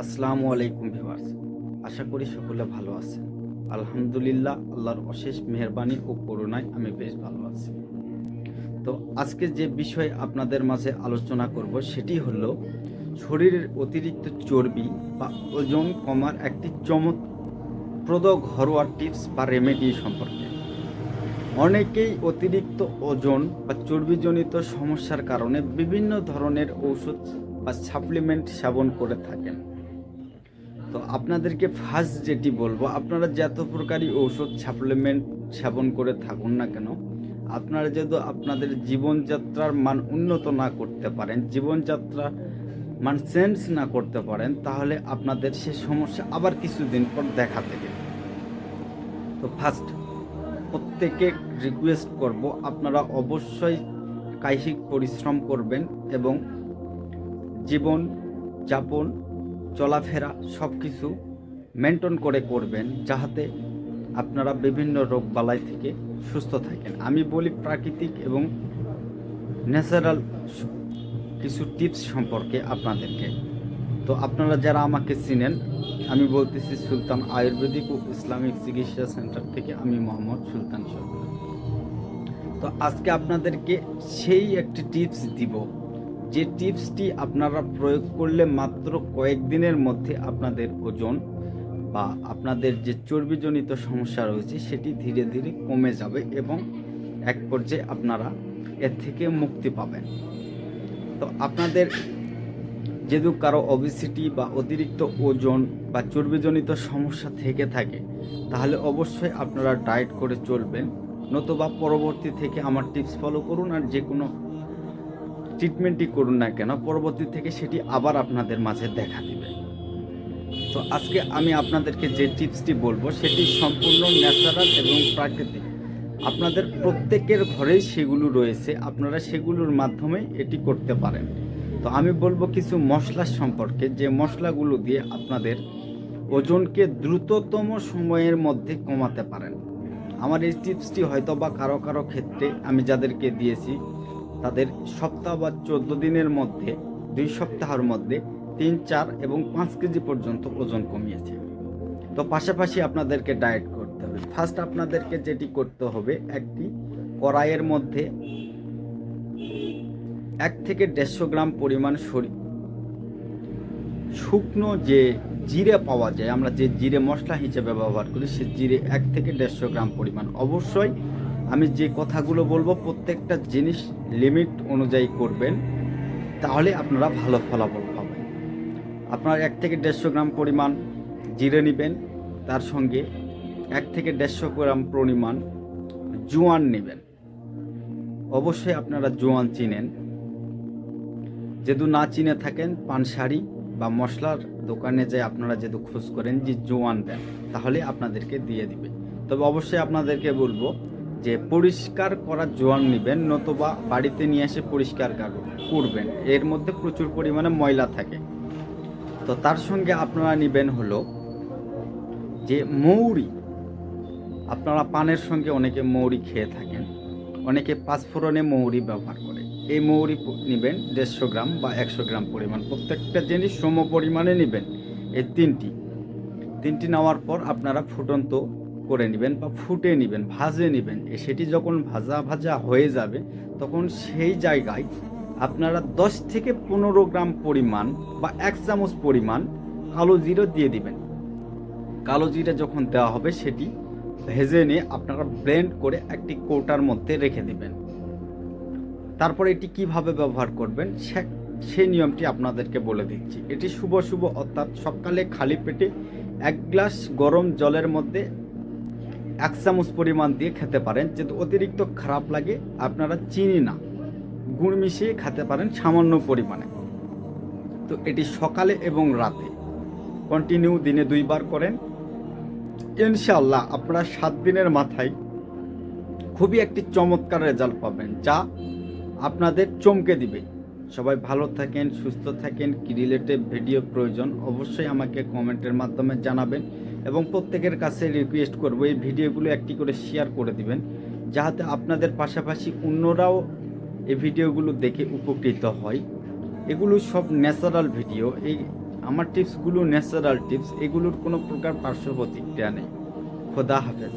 আসসালামু আলাইকুম ভিউয়ার্স। আশা করি সকলে ভালো আছেন। আলহামদুলিল্লাহ, আল্লাহর অশেষ মেহরবানি ও করুণায় আমি বেশ ভালো আছি। তো আজকে যে বিষয়ে আপনাদের মাঝে আলোচনা করব সেটি হলো, শরীরের অতিরিক্ত চর্বি বা ওজন কমার একটি চমকপ্রদ ঘরোয়া টিপস বা রেমেডি সম্পর্কে। অনেকেই অতিরিক্ত ওজন বা চর্বিজনিত সমস্যার কারণে বিভিন্ন ধরনের ঔষধ বা সাপ্লিমেন্ট সেবন করে থাকেন। তো আপনাদেরকে ফার্স্ট যেটি বলব, আপনারা যত প্রকারই ঔষধ সাপ্লিমেন্ট সেবন করে থাকুন না কেন, আপনারা যদি আপনাদের জীবনযাত্রার মান উন্নত না করতে পারেন জীবনযাত্রা মান চেঞ্জ না করতে পারেন, তাহলে আপনাদের সে সমস্যা আবার কিছুদিন পর দেখা দেবে। তো ফার্স্ট প্রত্যেকে রিকোয়েস্ট করব, আপনারা অবশ্যই কায়িক পরিশ্রম করবেন এবং জীবন যাপন চলাফেরা সব কিছু মেনটেন করে করবেন যাহাতে আপনারা বিভিন্ন রোগ বালাই থেকে সুস্থ থাকেন। আমি বলি প্রাকৃতিক এবং ন্যাচারাল কিছু টিপস সম্পর্কে আপনাদেরকে। তো আপনারা যারা আমাকে চিনেন, আমি বলতেছি সুলতান আয়ুর্বেদিক ও ইসলামিক চিকিৎসা সেন্টার থেকে আমি মোহাম্মদ সুলতান সরকার। তো আজকে আপনাদেরকে সেই একটি টিপস দিব। যে টিপসটি আপনারা প্রয়োগ করলে মাত্র কয়েকদিনের মধ্যে আপনাদের ওজন বা আপনাদের যে চর্বিজনিত সমস্যা রয়েছে, সেটি ধীরে ধীরে কমে যাবে এবং এক পর্যায়ে আপনারা এর থেকে মুক্তি পাবেন। তো আপনাদের যেহেতু কারও অবিসিটি বা অতিরিক্ত ওজন বা চর্বিজনিত সমস্যা থেকে থাকে, তাহলে অবশ্যই আপনারা ডায়েট করে চলবেন। নতুবা পরবর্তী থেকে আমার টিপস ফলো করুন আর যে কোনো ট্রিটমেন্টই করুন না কেন, পরবর্তী থেকে সেটি আবার আপনাদের মাঝে দেখা দিবে। তো আজকে আমি আপনাদেরকে যে টিপসটি বলব, সেটি সম্পূর্ণ ন্যাচারাল এবং প্রাকৃতিক। আপনাদের প্রত্যেকের ঘরেই সেগুলো রয়েছে, আপনারা সেগুলোর মাধ্যমে এটি করতে পারেন। তো আমি বলব কিছু মশলা সম্পর্কে, যে মশলাগুলো দিয়ে আপনাদের ওজনকে দ্রুততম সময়ের মধ্যে কমাতে পারেন। আমার এই টিপসটি হয়তো বা কারও কারও ক্ষেত্রে আমি যাদেরকে দিয়েছি তাদের সপ্তাহ বা চোদ্দ দিনের মধ্যে, দুই সপ্তাহের মধ্যে তিন, চার এবং পাঁচ কেজি পর্যন্ত ওজন কমিয়েছে। তো পাশাপাশি আপনাদেরকে ডায়েট করতে হবে। ফার্স্ট আপনাদেরকে যেটি করতে হবে, একটি কড়াইয়ের মধ্যে এক থেকে দেড়শো গ্রাম পরিমাণ সরি, শুকনো যে জিরে পাওয়া যায়, আমরা যে জিরে মশলা হিসেবে ব্যবহার করি, সে জিরে এক থেকে দেড়শো গ্রাম পরিমাণ। অবশ্যই আমি যে কথাগুলো বলব, প্রত্যেকটা জিনিস লিমিট অনুযায়ী করবেন, তাহলে আপনারা ভালো ফলাফল পাবেন। আপনার এক থেকে দেড়শো গ্রাম পরিমাণ জিরে নেবেন, তার সঙ্গে এক থেকে দেড়শো গ্রাম পরিমাণ জোয়ান নেবেন। অবশ্যই আপনারা জোয়ান চিনেন। যেহেতু না চিনে থাকেন পানশাড়ি বা মশলার দোকানে যে আপনারা যেহেতু খোঁজ করেন যে জোয়ান দেন, তাহলে আপনাদেরকে দিয়ে দিবে। তবে অবশ্যই আপনাদেরকে বলব যে পরিষ্কার করা জোয়ান নেবেন, নতুবা বাড়িতে নিয়ে এসে পরিষ্কার কার- করবেন। এর মধ্যে প্রচুর পরিমাণে ময়লা থাকে। তো তার সঙ্গে আপনারা নেবেন হলো যে মৌরি। আপনারা পানের সঙ্গে অনেকে মৌরি খেয়ে থাকেন। অনেকে পাঁচফোড়নে মৌরি ব্যবহার করে। এই মৌরি নেবেন দেড়শো গ্রাম বা একশো গ্রাম পরিমাণ। প্রত্যেকটা জিনিস সম পরিমাণে নেবেন। এই তিনটি। তিনটি নেওয়ার পর আপনারা ফুটন্ত করে নেবেন বা ফুটে নেবেন, ভাজে নেবেন সেটি যখন ভাজা ভাজা হয়ে যাবে, তখন সেই জায়গায় আপনারা দশ থেকে পনেরো গ্রাম পরিমাণ বা এক চামচ পরিমাণ কালো জিরো দিয়ে দিবেন। কালো জিরা যখন দেওয়া হবে, সেটি ভেজে নিয়ে আপনারা ব্লেন্ড করে একটি কৌটার মধ্যে রেখে দিবেন। তারপরে এটি কীভাবে ব্যবহার করবেন, সে সেই নিয়মটি আপনাদেরকে বলে দিচ্ছি। এটি শুভ শুভ, অর্থাৎ সকালে খালি পেটে এক গ্লাস গরম জলের মধ্যে এক চামচ পরিমাণ দিয়ে খেতে পারেন যদি অতিরিক্ত খারাপ লাগে, আপনারা চিনি না, গুড় মিশিয়ে খেতে পারেন সামান্য পরিমাণে। তো এটি সকালে এবং রাতে। কন্টিনিউ দিনে দুইবার করেন। ইনশাল্লাহ আপনারা সাত দিনের মাথায় খুবই একটি চমৎকার রেজাল্ট পাবেন, যা আপনাদের চমকে দিবে। সবাই ভালো থাকেন, সুস্থ থাকেন, কি রিলেটেড ভিডিও প্রয়োজন অবশ্যই আমাকে কমেন্টের মাধ্যমে জানাবেন। এবং প্রত্যেকের কাছে রিকোয়েস্ট করব, এই ভিডিওগুলো একটি করে শেয়ার করে দিবেন, যাহাতে আপনাদের পাশাপাশি অন্যরাও এই ভিডিওগুলো দেখে উপকৃত হয়। এগুলো সব ন্যাচারাল ভিডিও এই আমার টিপসগুলো ন্যাচারাল টিপস এগুলোর কোনো প্রকার পার্শ্ব প্রতিক্রিয়া নেই। খোদা হাফেজ।